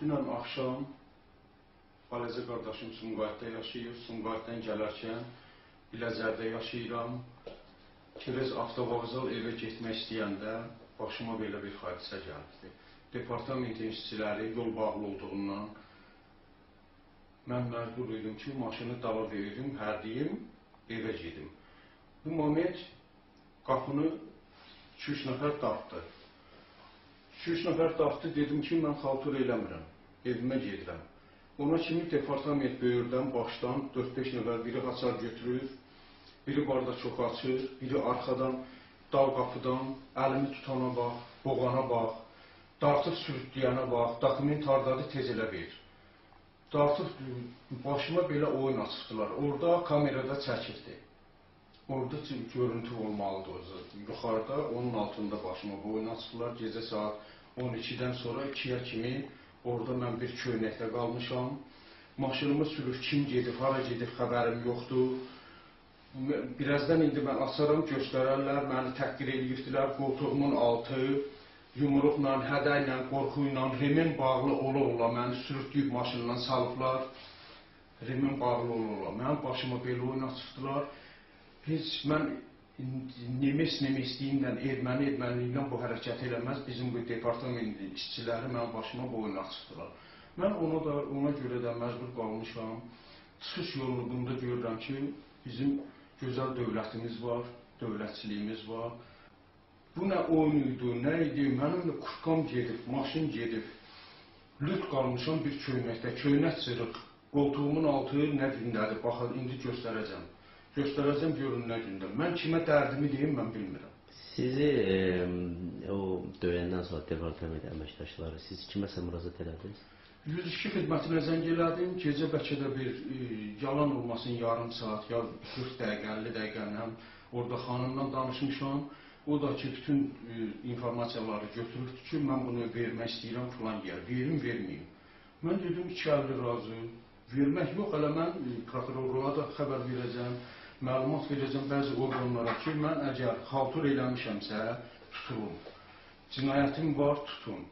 Dünən axşam balaca qardaşım Sumqayıtda yaşayır. Sumqayıtdan gələrkən Biləcərdə yaşayıram. Kirez avtovağzal evə getmək istəyəndə başıma belə bir hadisə gəldi. Departamentin işçiləri yol bağlı olduğundan mən məcbur idim ki, maşını dala verdim, hərdiyim, evə gedim. Bu moment qapını 2-3 nəfər dartdı. 2-3 nəfər dartdı, dedim ki, mən xaltur eləmirəm, evimə gedirəm. Ona kimi departament böyürdən, başdan 4-5 nəfər biri açar götürür, biri barda çox açır, biri arxadan, dal qapıdan, əlimi tutana bax, boğana bax, dartıb sürütləyənə bax, dokument hardadır, tez elə ver. Dartıb başıma belə oyun açıqdılar. Orada kamerada çəkirdi. Orada görüntü olmalıdır. Yuxarıda, onun altında başıma boyun açıqlar. Gecə saat 12-dən sonra 2-yə kimi orada mən bir köynəkdə qalmışam. Maşınımı sürür, kim gedib, hara gedib xəbərim yoxdur. Birazdan indi mən açaram, göstərərlər, məni təhqir edirdilər, qoltuğumun altı, yumruqla, hədəylə, qorxu ilə, remin bağlı ola-ola məni sürütləyib maşından salıblar. Remin bağlı ola-ola. Mənim başıma belə oyun açıqdılar. Heç mən nemes nemesliyindən, erməni erməniliyindən bu hərəkət eləməz. Bizim bu departament işçiləri mənim başıma bu oyun açıqdılar. Mən ona da ona görə də məcbur qalmışam. Çıxış yolunu bunda görürəm ki, bizim gözəl dövlətimiz var, dövlətçiliyimiz var. Bu nə oyun idi, nə idi? Mənim də kurtkam gedib, maşın gedib. Lüt qalmışam bir köynəkdə, köynək cırıq. Qoltuğumun altı nə gündədir, baxın, indi göstərəcəm. Göstərəcəm görün nə gündə. Mən kimə dərdimi deyim, mən bilmirəm. Sizi e, o döyəndən sonra departament əməkdaşları siz kiməsə müraciət elədiniz? 102 xidmətinə zəng elədim. Gecə bəlkə də bir e, yalan olmasın yarım saat ya 40 dəqiqə, 50 dəqiqə orada xanımla danışmışam. O da ki, bütün e, informasiyaları götürübdü ki, mən bunu vermək istəyirəm filan yer. Verim, verməyim. Mən dedim, iki əlli razı. Vermək yox, elə mən e, prokurorluğa da xəbər verəcəm, məlumat verəcəm bəzi orqanlara ki, mən əgər xaltur eləmişəmsə, tutulum. Cinayətim var, tutun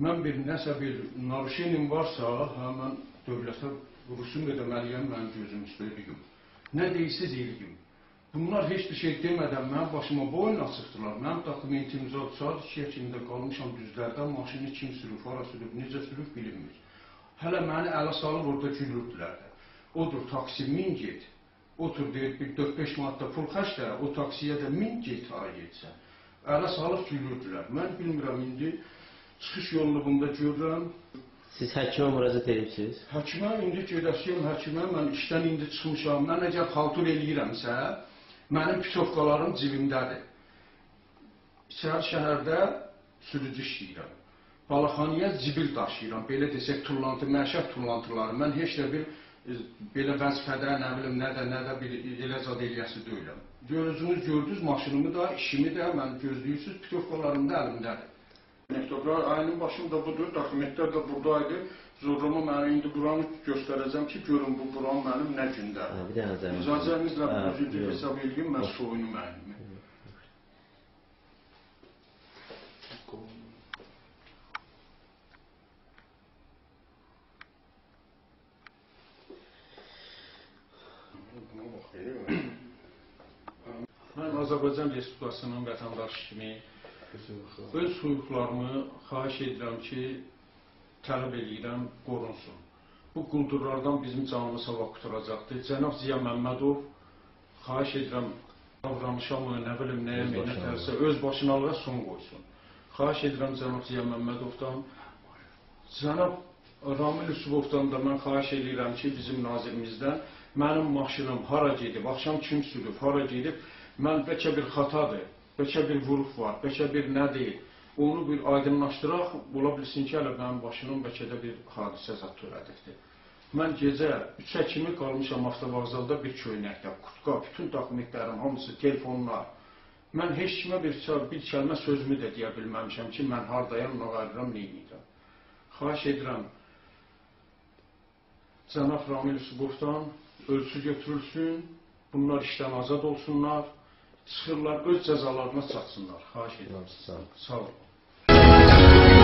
mən bir nəsə bir naruşenim varsa, hə, mən dövlətə rüsum edəməliyəm, mən gözüm üstə eləyim. Nə deyirsiniz eləyim. Bunlar heç bir şey demədən mənim başıma boyun açıqdılar. Mənim dokumentim zat saat 2-yə kimi də qalmışam düzlərdən, maşını kim sürüb, hara sürüb, necə sürüb bilinmir. Hələ məni ələ salıb orada gülürdülər də. Odur, taksi min get. Otur, deyir, bir 4-5 manatda pul xərclə, o taksiyə də min get hara getsən. Ələ salıb gülürdülər. Mən bilmirəm indi, çıxış yolluğunda görürəm. Siz həkimə müraciət edibsiniz? Həkimə indi gedəsiyəm həkimə, mən işdən indi çıxmışam. Mən əgər xaltur eləyirəmsə, mənim pitovkalarım cibimdədir. Şəhər şəhərdə sürücü işləyirəm. Balaxanıya zibil daşıyıram. Belə desək, tullantı, məişət tullantıları. Mən heç də bir belə vəzifədə, nə bilim, nə də, nə də bir elə zad eləyəsi deyiləm. Gözünüz gördünüz, maşınımı da, işimi də, mən gözləyirsiniz, pitovkalarım da əlimdədir. Mektublar ayının başında budur, dokumentlər də buradaydı. Zorlama mənə indi buranı göstərəcəm ki, görün bu buran mənim nə gündə. Bir dənə zəhmət. İcazənizlə Hə, üzücü yox. hesab edeyim, mən soyunu mənimi. Mən Azərbaycan Respublikasının vətəndaşı kimi öz hüquqlarımı xahiş edirəm ki, tələb edirəm, qorunsun. Bu quldurlardan bizim canımız hava quturacaqdır. Cənab Ziya Məmmədov, xahiş edirəm, davranışa mı, nə bilim, nəyə Öz mənə başına tərsə, öz başınalığa son qoysun. Xahiş edirəm cənab Ziya Məmmədovdan, cənab Ramil Üsubovdan da mən xahiş edirəm ki, bizim nazirimizdən mənim maşınım hara gedib, axşam kim sürüb, hara gedib, mən bəlkə bir xatadır, bəlkə bir vuruq var, bəlkə bir nədir, onu bir aydınlaşdıraq, ola bilsin ki, hələ mənim başımın bəlkə də bir hadisə zat törədibdir. Mən gecə 3-ə kimi qalmışam avtovağzalda bir köynəkdə, kutka, bütün dokumentlərim, hamısı, telefonlar. Mən heç kimə bir, bir kəlmə sözümü də deyə bilməmişəm ki, mən hardayam, nə qayıram, neyinirəm. Xahiş edirəm, cənab Ramil Subovdan ölçü götürülsün, bunlar işdən azad olsunlar, çıxırlar, öz cəzalarına çatsınlar. Xahiş edirəm sizə. Sağ olun.